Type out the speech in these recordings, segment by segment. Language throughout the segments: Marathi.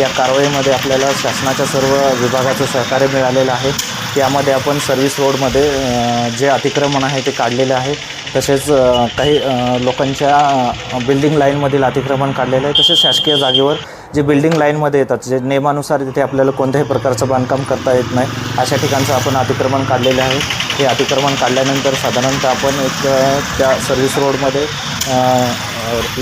या कारवाईमध्ये आपल्याला शासनाच्या सर्व विभागाचं सहकार्य मिळालेलं आहे. यामध्ये आपण सर्व्हिस रोडमध्ये जे अतिक्रमण आहे ते काढलेलं आहे. तसेच काही लोकांच्या बिल्डिंग लाईनमधील अतिक्रमण काढलेलं आहे. तसेच शासकीय जागेवर जे बिल्डिंग लाईनमध्ये येतात जे नियमानुसार तिथे आपल्याला कोणत्याही प्रकारचं बांधकाम करता येत नाही अशा ठिकाणचं आपण अतिक्रमण काढलेलं आहे. हे अतिक्रमण काढल्यानंतर साधारणतः आपण एक त्या सर्व्हिस रोडमध्ये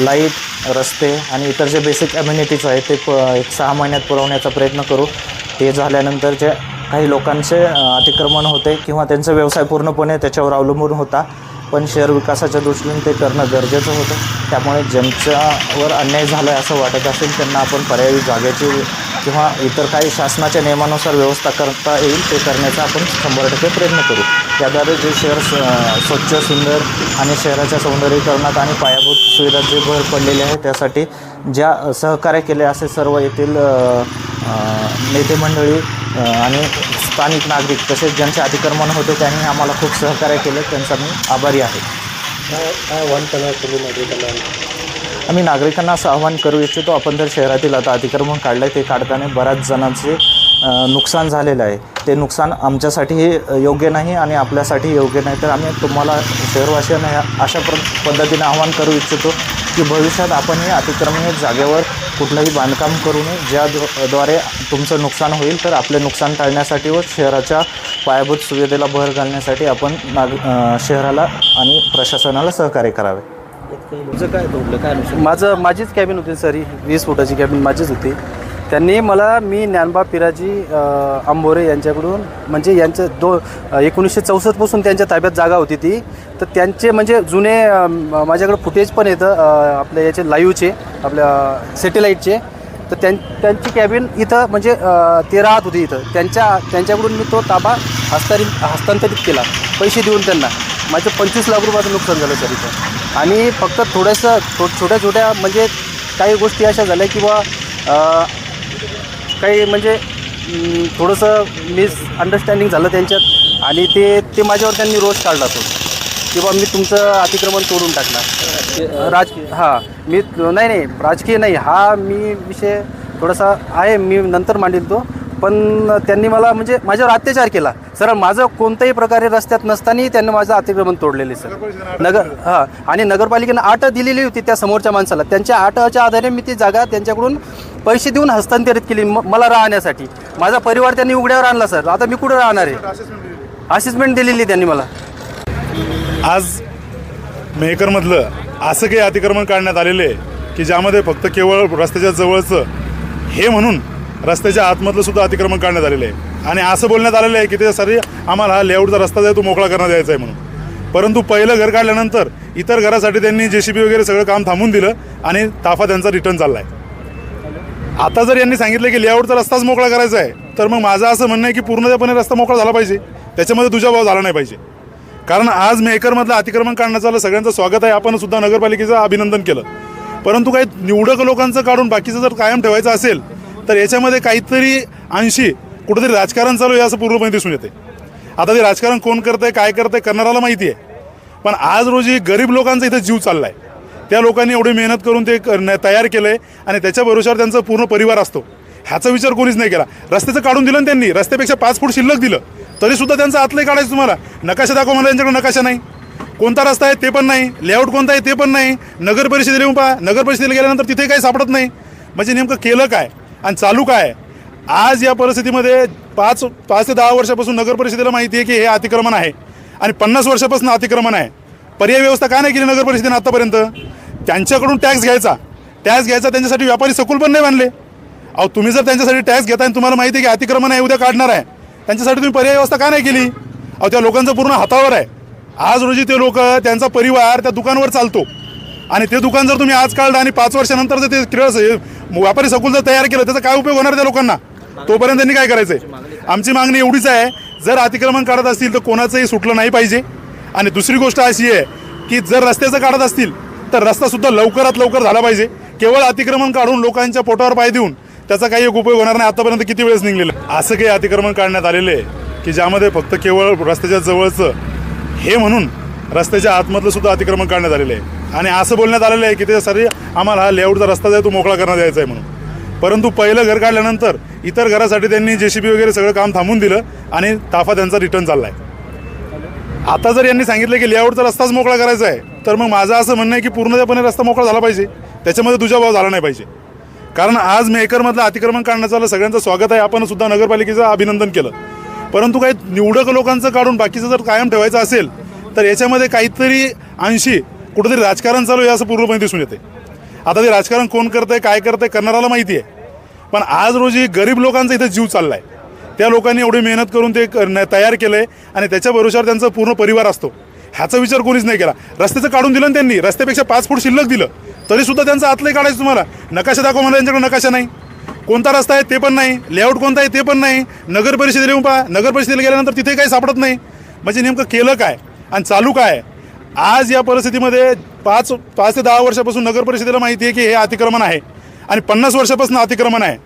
लाइट रस्ते आणि इतर जे बेसिक अम्युनिटीज आहेत ते प एक सहा महिन्यात पुरवण्याचा प्रयत्न करू. ते झाल्यानंतर जे काही लोकांचे अतिक्रमण होते किंवा त्यांचा व्यवसाय पूर्णपणे त्याच्यावर अवलंबून होता पण शहर विकासाच्या दृष्टीने ते करणं गरजेचं होतं. त्यामुळे ज्यांच्यावर अन्याय झाला आहे असं वाटत असेल त्यांना आपण पर्यायी जागेची किंवा इतर काही शासनाच्या नियमानुसार व्यवस्था करता येईल ते करण्याचा आपण शंभर टक्के प्रयत्न करू. त्याद्वारे जे शहर स्वच्छ सुंदर आणि शहराच्या सौंदर्यीकरणात आणि पायाभूत सुविधा जे भर पडलेले आहे त्यासाठी ज्या सहकार्य केले असे सर्व येथील नेते मंडळी आणि स्थानिक नागरिक तसेच ज्यांचे अतिक्रमण होते त्यांनी आम्हाला खूप सहकार्य केले. त्यांचा मी आभारी आहे. आम्ही नागरिकांना असं आव्हान करू इच्छितो आपण जर शहरातील आता अतिक्रमण काढलं आहे ते काढताना बऱ्याच जणांचे नुकसान झालेलं आहे. ते नुकसान आमच्यासाठीही योग्य नाही आणि आपल्यासाठी योग्य नाही. तर आम्ही तुम्हाला शहरवासियांना ह्या अशा प्र पद्धतीने आवाहन करू इच्छितो की भविष्यात आपण हे अतिक्रमण जागेवर कुठलंही बांधकाम करू नये. ज्या द्वारे तुमचं नुकसान होईल तर आपले नुकसान टाळण्यासाठी व शहराच्या पायाभूत सुविधेला भर घालण्यासाठी आपण नाग शहराला आणि प्रशासनाला सहकार्य करावे. तुमचं काय तोडलं काय नुकसान माझं माझीच कॅबिन होती सर ही वीस फुटाची कॅबिन माझीच होती. त्यांनी मला मी ज्ञानबा पिराजी अ, आंबोरे यांच्याकडून म्हणजे यांचं दो एकोणीसशे चौसष्टपासून त्यांच्या ताब्यात जागा होती ती. तर त्यांचे म्हणजे जुने अ, म- माझ्याकडे फुटेज पण येतं अ, आपल्या याचे लाईव्हचे आपल्या सॅटेलाईटचे तर त्यां त्यांची कॅबिन इथं म्हणजे अ, ते राहत होती इथं. त्यांच्या त्यांच्याकडून मी तो ताबा हस्तांतरित हस्तांतरित केला. पैसे देऊन त्यांना. माझं पंचवीस लाख रुपयाचं नुकसान झालं सर इथं. आणि फक्त थोडंसं थो छोट्या छोट्या म्हणजे काही गोष्टी अशा झाल्या किंवा काही म्हणजे थोडंसं मिस अंडरस्टँडिंग झालं त्यांच्यात आणि ते ते माझ्यावर त्यांनी रोष काढला तो. किंवा मी तुमचं अतिक्रमण तोडून टाकणार. राजकीय हां मी नाही नाही राजकीय नाही हा मी विषय थोडासा आहे मी नंतर मांडेल तो. पण त्यांनी मला म्हणजे माझ्यावर अत्याचार केला. सर माझं कोणत्याही प्रकारे रस्त्यात नसतानाही त्यांनी माझं अतिक्रमण तोडलेले सर. नगर हां. आणि नगरपालिकेनं आठ दिलेली होती त्या समोरच्या माणसाला. त्यांच्या आठच्या आधारे मी ती जागा त्यांच्याकडून पैसे देऊन हस्तांतरित केली म- मला राहण्यासाठी. माझा परिवार त्यांनी उघड्यावर आणला सर. आता मी कुठं राहणार आहे? असिस्टमेंट दिलेली त्यांनी मला. आज मेहकरमधलं असं काही अतिक्रमण काढण्यात आलेलं आहे की ज्यामध्ये फक्त केवळ रस्त्याच्या जवळचं हे म्हणून रस्त्याच्या आतमधलं सुद्धा अतिक्रमण काढण्यात आलेलं आहे. आणि असं बोलण्यात आलेलं आहे की त्याच्यासाठी आम्हाला हा लेआउटचा रस्ता जो तो मोकळा करण्यात यायचा आहे म्हणून. परंतु पहिलं घर काढल्यानंतर इतर घरासाठी त्यांनी जे सी बी वगैरे सगळं काम थांबून दिलं आणि ताफा त्यांचा रिटर्न चालला आहे आता जर यांनी सांगितलं की लेआउटचा रस्ताच मोकळा करायचा आहे तर मग माझं असं म्हणणं आहे की पूर्णपणे रस्ता मोकळा झाला पाहिजे. त्याच्यामध्ये तुझा भाव झाला नाही पाहिजे. कारण आज मेकरमधलं अतिक्रमण काढण्याचं सगळ्यांचं स्वागत आहे. आपण सुद्धा नगरपालिकेचं अभिनंदन केलं. परंतु काही निवडक लोकांचं काढून बाकीचं जर कायम ठेवायचं असेल तर याच्यामध्ये काहीतरी अंशी कुठेतरी राजकारण चालू आहे असं पूर्णपणे दिसून येते. आता ते राजकारण कोण करतंय काय करतंय करणाऱ्याला माहिती आहे. पण आज रोजी गरीब लोकांचा इथं जीव चालला आहे त्या लोकांनी एवढी मेहनत करून ते तयार केलं आहे आणि त्याच्या भरोशावर त्यांचा पूर्ण परिवार असतो. ह्याचा विचार कोणीच नाही केला. रस्त्याचं काढून दिलं त्यांनी रस्त्यापेक्षा पाच फूट शिल्लक दिलं. तरी सुद्धा त्यांचं आतलं काढायचं तुम्हाला. नकाशा दाखवा मला त्यांच्याकडे नकाशा नाही. कोणता रस्ता आहे ते पण नाही. लेआउट कोणता आहे ते पण नाही. नगर परिषदेला येऊन पहा. नगर परिषदेला गेल्यानंतर तिथे काही सापडत नाही. म्हणजे नेमकं केलं काय? आणि चालू काय? आज या परिस्थितीमध्ये पाच पाच ते दहा वर्षापासून नगर परिषदेला माहिती आहे की हे अतिक्रमण आहे. आणि पन्नास वर्षापासून अतिक्रमण आहे. पर्याय व्यवस्था का नाही केली नगर परिषदेने आतापर्यंत? त्यांच्याकडून टॅक्स घ्यायचा. टॅक्स घ्यायचा त्यांच्यासाठी व्यापारी सकुल पण नाही बांधले. अहो तुम्ही जर त्यांच्यासाठी टॅक्स घेताय आणि तुम्हाला माहिती आहे की अतिक्रमण आहे उद्या काढणार आहे. त्यांच्यासाठी तुम्ही पर्याय व्यवस्था का नाही केली? अहो त्या लोकांचं पूर्ण हातावर आहे. आज रोजी ते लोक त्यांचा परिवार त्या दुकानवर चालतो. आणि ते दुकान जर तुम्ही आज काढलं आणि पाच वर्षानंतर जर ते किरळ व्यापारी सकुल जर तयार केलं त्याचा काय उपयोग होणार त्या लोकांना? तोपर्यंत त्यांनी काय करायचंय? आमची मागणी एवढीच आहे जर अतिक्रमण काढत असतील तर कोणाचंही सुटलं नाही पाहिजे. आणि दुसरी गोष्ट अशी आहे की जर रस्त्याचं काढत असतील तर रस्तासुद्धा लवकरात लवकर झाला पाहिजे. केवळ अतिक्रमण काढून लोकांच्या पोटावर पाय देऊन त्याचा काही एक उपयोग होणार नाही. आतापर्यंत किती वेळेस निघलेलं? असं काही अतिक्रमण काढण्यात आलेलं आहे की ज्यामध्ये फक्त केवळ रस्त्याच्या जवळचं हे म्हणून रस्त्याच्या आतमधलं सुद्धा अतिक्रमण काढण्यात आलेलं आहे. आणि असं बोलण्यात आलेलं आहे की त्याच्यासाठी आम्हाला हा लेआउटचा रस्ता जो आहे तो मोकळा करण्यात यायचा आहे म्हणून. परंतु पहिलं घर काढल्यानंतर इतर घरासाठी त्यांनी जे सी बी वगैरे सगळं काम थांबून दिलं आणि ताफा त्यांचा रिटर्न चालला आहे आता जर यांनी सांगितलं की लेआउटचा रस्ताच मोकळा करायचा आहे तर मग माझं असं म्हणणं आहे की पूर्णपणे रस्ता मोकळा झाला पाहिजे. त्याच्यामध्ये दुजाभाव झाला नाही पाहिजे. कारण आज मेकरमधलं अतिक्रमण काढण्याचं आलं सगळ्यांचं स्वागत आहे. आपण सुद्धा नगरपालिकेचं अभिनंदन केलं. परंतु काही निवडक लोकांचं काढून बाकीचं जर कायम ठेवायचं असेल तर याच्यामध्ये काहीतरी ऐंशी कुठंतरी राजकारण चालू आहे असं पूर्णपणे दिसून येते. आता ते राजकारण कोण करतंय काय करतंय करणाराला माहिती आहे. पण आज रोजी गरीब लोकांचा इथं जीव चालला आहे त्या लोकांनी एवढी मेहनत करून ते तयार केलं आहे आणि त्याच्या भरोशावर त्यांचा पूर्ण परिवार असतो. ह्याचा विचार कोणीच नाही केला. रस्त्याचं काढून दिलं त्यांनी. रस्त्यापेक्षा पाच फूट शिल्लक दिलं. तरी सुद्धा त्यांचं आतलंही काढायचं तुम्हाला. नकाशा दाखवा मला त्यांच्याकडे नकाशा नाही. कोणता रस्ता आहे ते पण नाही. लेआउट कोणता आहे ते पण नाही. नगर परिषदेला येऊन पहा. नगर परिषदेला गेल्यानंतर तिथे काही सापडत नाही. म्हणजे नेमकं केलं काय? आणि चालू काय? आहे? आज या परिस्थितीमध्ये पाच पाच ते दहा वर्षापासून नगर परिषदेला माहिती आहे की हे अतिक्रमण आहे. आणि पन्नास वर्षापासून अतिक्रमण आहे.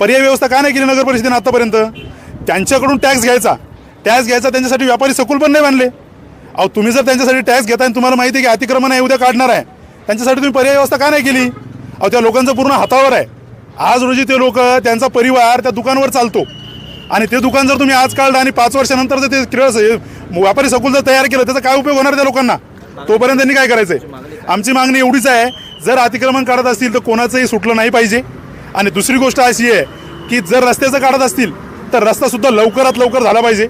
पर्याय व्यवस्था का नाही केली नगर परिषदेने आतापर्यंत? त्यांच्याकडून टॅक्स घ्यायचा. टॅक्स घ्यायचा त्यांच्यासाठी व्यापारी सकूल पण नाही बांधले. अहो तुम्ही जर त्यांच्यासाठी टॅक्स घेता आणि तुम्हाला माहिती आहे की अतिक्रमण आहे उद्या काढणार आहे. त्यांच्यासाठी तुम्ही पर्याय व्यवस्था का नाही केली? अहो त्या लोकांचं पूर्ण हातावर आहे. आज रोजी ते लोक त्यांचा परिवार त्या दुकानवर चालतो. आणि ते दुकान जर तुम्ही आज काढलं आणि पाच वर्षानंतर जर ते क्रिया व्यापारी सकुल जर तयार केलं त्याचा काय उपयोग होणार त्या लोकांना? तोपर्यंत त्यांनी काय करायचंय? आमची मागणी एवढीच आहे जर अतिक्रमण काढत असतील तर कोणाचंही सुटलं नाही पाहिजे. आणि दुसरी गोष्ट अशी आहे की जर रस्त्याचं काढत असतील तर रस्ता सुद्धा लवकरात लवकर झाला पाहिजे.